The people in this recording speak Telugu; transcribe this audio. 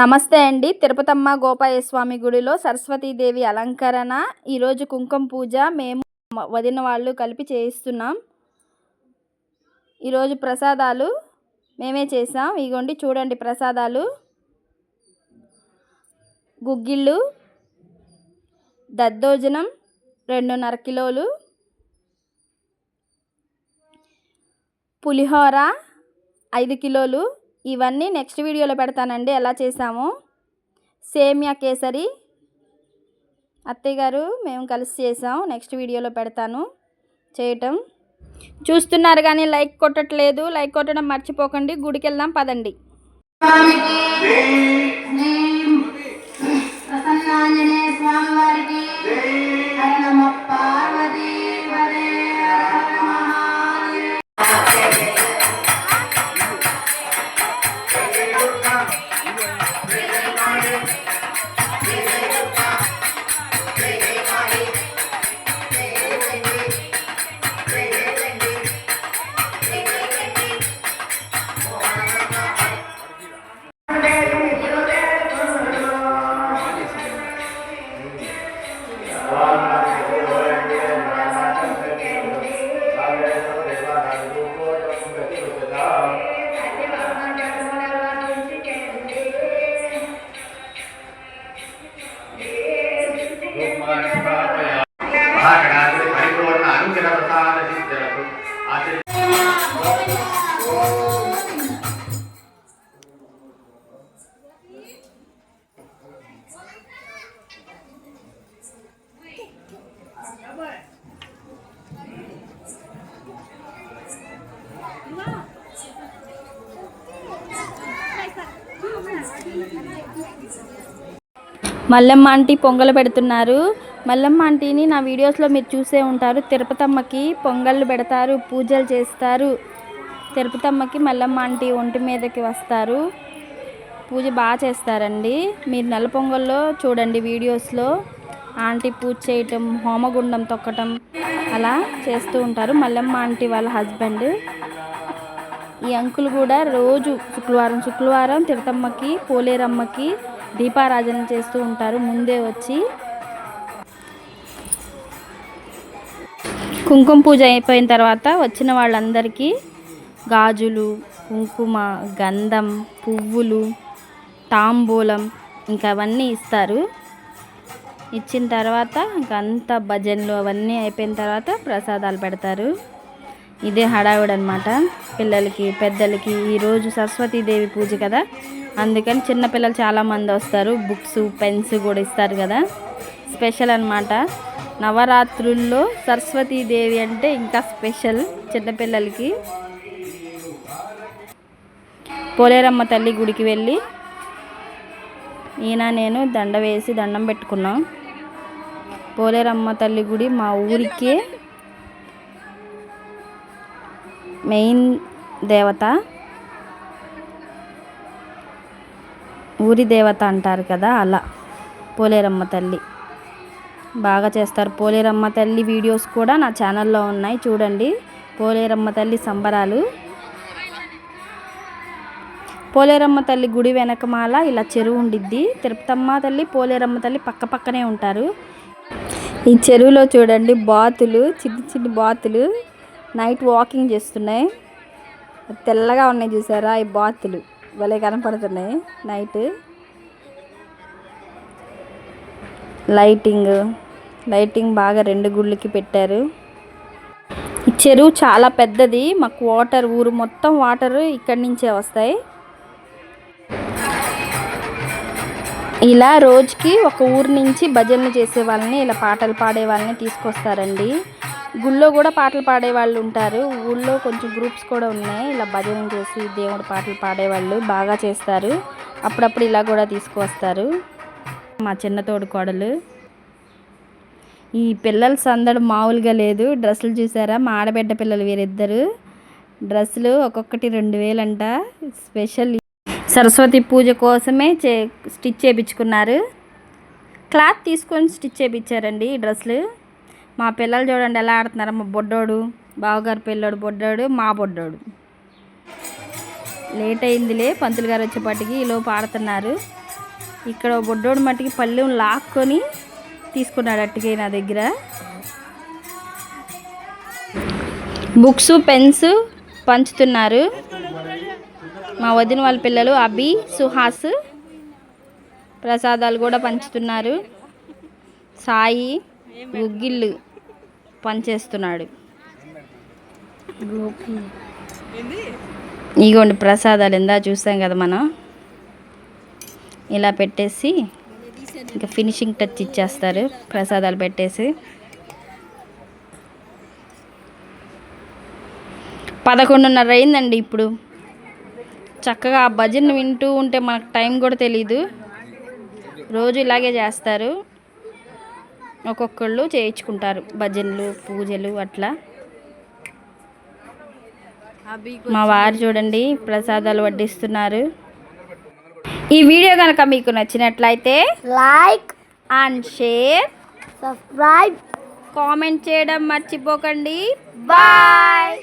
నమస్తే అండి. తిరుపతమ్మ గోపాయ స్వామి గుడిలో సరస్వతీదేవి అలంకరణ. ఈరోజు కుంకుమ పూజ మేము వదిన వాళ్ళు కలిపి చేయిస్తున్నాం. ఈరోజు ప్రసాదాలు మేమే చేసాం ఇగోండి చూడండి ప్రసాదాలు. గుగ్గిళ్ళు దద్దోజనం రెండున్నర కిలోలు. పులిహోర ఐదు కిలోలు. ఇవన్నీ నెక్స్ట్ వీడియోలో పెడతానండి. ఎలా చేసామో? సేమియా కేసరి. అత్తయ్య గారు మేము కలిసి చేసాం. నెక్స్ట్ వీడియోలో పెడతాను. చేయటం. చూస్తున్నారు కానీ లైక్ కొట్టట్లేదు. లైక్ కొట్టడం మర్చిపోకండి. గుడికి వెళ్దాం పదండి మహాగణాధిపతి పరిపూర్ణ అనుగ్రహ ప్రసాద సిద్ధిరతు ఆశీర్వాద మల్లమ్మ ఆంటీ పొంగలు పెడుతున్నారు. మల్లమ్మ ఆంటీని నా వీడియోస్లో మీరు చూసే ఉంటారు. తిరుపతమ్మకి పొంగళ్ళు పెడతారు పూజలు చేస్తారు. తిరుపతమ్మకి మల్లమ్మ ఆంటీ ఒంటి మీదకి వస్తారు. పూజ బాగా చేస్తారండి. మీరు నెల పొంగల్లో చూడండి వీడియోస్లో. ఆంటీ పూజ చేయటం హోమగుండం తొక్కటం అలా చేస్తూ ఉంటారు మల్లమ్మ ఆంటీ వాళ్ళ హస్బెండ్. ఈ అంకుల్ కూడా రోజు శుక్రవారం శుక్రవారం తిరుతమ్మకి పోలేరమ్మకి దీపారాజన చేస్తూ ఉంటారు. ముందే వచ్చి కుంకుమ పూజ అయిపోయిన తర్వాత వచ్చిన వాళ్ళందరికీ గాజులు కుంకుమ గంధం పువ్వులు తాంబూలం ఇంకా అవన్నీ ఇస్తారు. ఇచ్చిన తర్వాత ఇంకా అంతా భజనలు అవన్నీ అయిపోయిన తర్వాత ప్రసాదాలు పెడతారు. ఇదే హడావిడి అనమాట పిల్లలకి పెద్దలకి. ఈరోజు సరస్వతీదేవి పూజ కదా. అందుకని చిన్నపిల్లలు చాలామంది వస్తారు. బుక్స్ పెన్స్ కూడా ఇస్తారు కదా. స్పెషల్ అన్నమాట. నవరాత్రుల్లో సరస్వతీదేవి అంటే ఇంకా స్పెషల్ చిన్నపిల్లలకి పోలేరమ్మ తల్లి గుడికి వెళ్ళి ఈయన నేను దండ వేసి దండం పెట్టుకున్నాం. పోలేరమ్మ తల్లి గుడి మా ఊరికే మెయిన్ దేవత. ఊరి దేవత అంటారు కదా అలా. పోలేరమ్మ తల్లి. బాగా చేస్తారు. పోలేరమ్మ తల్లి వీడియోస్ కూడా నా ఛానల్లో ఉన్నాయి. చూడండి. పోలేరమ్మ తల్లి సంబరాలు. పోలేరమ్మ తల్లి గుడి వెనకమాల ఇలా చెరువు ఉండిద్ది. తిరుపతమ్మ తల్లి పోలేరమ్మ తల్లి పక్క పక్కనే ఉంటారు. ఈ చెరువులో చూడండి బాతులు చిన్న చిన్న బాతులు. నైట్ వాకింగ్ చేస్తున్నాయి. తెల్లగా ఉన్నాయి చూసారా ఈ బాతులు. భలే కనపడుతున్నాయి నైట్ లైటింగ్ లైటింగ్ బాగా రెండు గుళ్ళకి పెట్టారు. ఈ చెరువు చాలా పెద్దది. మాకు వాటర్ ఊరు మొత్తం వాటర్ ఇక్కడి నుంచే వస్తాయి. ఇలా రోజుకి ఒక ఊరు నుంచి భజనలు చేసే వాళ్ళని ఇలా పాటలు పాడే వాళ్ళని తీసుకొస్తారండి. గుళ్ళో కూడా పాటలు పాడే వాళ్ళు ఉంటారు. ఊళ్ళో కొంచెం గ్రూప్స్ కూడా ఉన్నాయి. ఇలా భజన చేసి దేవుడి పాటలు పాడేవాళ్ళు బాగా చేస్తారు. అప్పుడప్పుడు ఇలా కూడా తీసుకువస్తారు. మా చిన్న తోడు కోడలు. ఈ పిల్లల సందడి మామూలుగా లేదు. డ్రెస్సులు చూసారా? మా ఆడబిడ్డ పిల్లలు వీరిద్దరు. డ్రెస్సులు ఒక్కొక్కటి రెండు వేలంట. స్పెషల్ సరస్వతి పూజ కోసమే చే స్టిచ్ చేయించుకున్నారు క్లాత్ తీసుకొని స్టిచ్ చేయించారండి ఈ డ్రెస్సులు. మా పిల్లలు చూడండి ఎలా ఆడుతున్నారు. మా బొడ్డోడు బావగారు పిల్లోడు బొడ్డోడు మా బొడ్డోడు. లేట్ అయిందిలే పంతులు గారు వచ్చేపాటికి ఈలోపు ఆడుతున్నారు. ఇక్కడ బొడ్డోడు మట్టికి పళ్ళెం లాక్కొని తీసుకున్నాడు అట్టుకే నా దగ్గర. బుక్స్ పెన్స్ పంచుతున్నారు. మా వదిన వాళ్ళ పిల్లలు అభి సుహాస్ ప్రసాదాలు కూడా పంచుతున్నారు. సాయి గుగ్గిళ్ళు పనిచేస్తున్నాడు. ఇగోండి ప్రసాదాలు ఎందా చూసాం కదా మనం. ఇలా పెట్టేసి ఇంకా ఫినిషింగ్ టచ్ ఇచ్చేస్తారు. ప్రసాదాలు పెట్టేసి. పదకొండున్నర అయిందండి ఇప్పుడు. చక్కగా ఆ భజన వింటూ ఉంటే మనకు టైం కూడా తెలీదు. రోజు ఇలాగే చేస్తారు. ఒక్కొక్కళ్ళు చేయించుకుంటారు. భజనలు పూజలు అట్లా. మా వారు చూడండి ప్రసాదాలు వడ్డిస్తున్నారు. ఈ వీడియో కనుక మీకు నచ్చినట్లయితే like and share subscribe comment చేయడం మర్చిపోకండి. బాయ్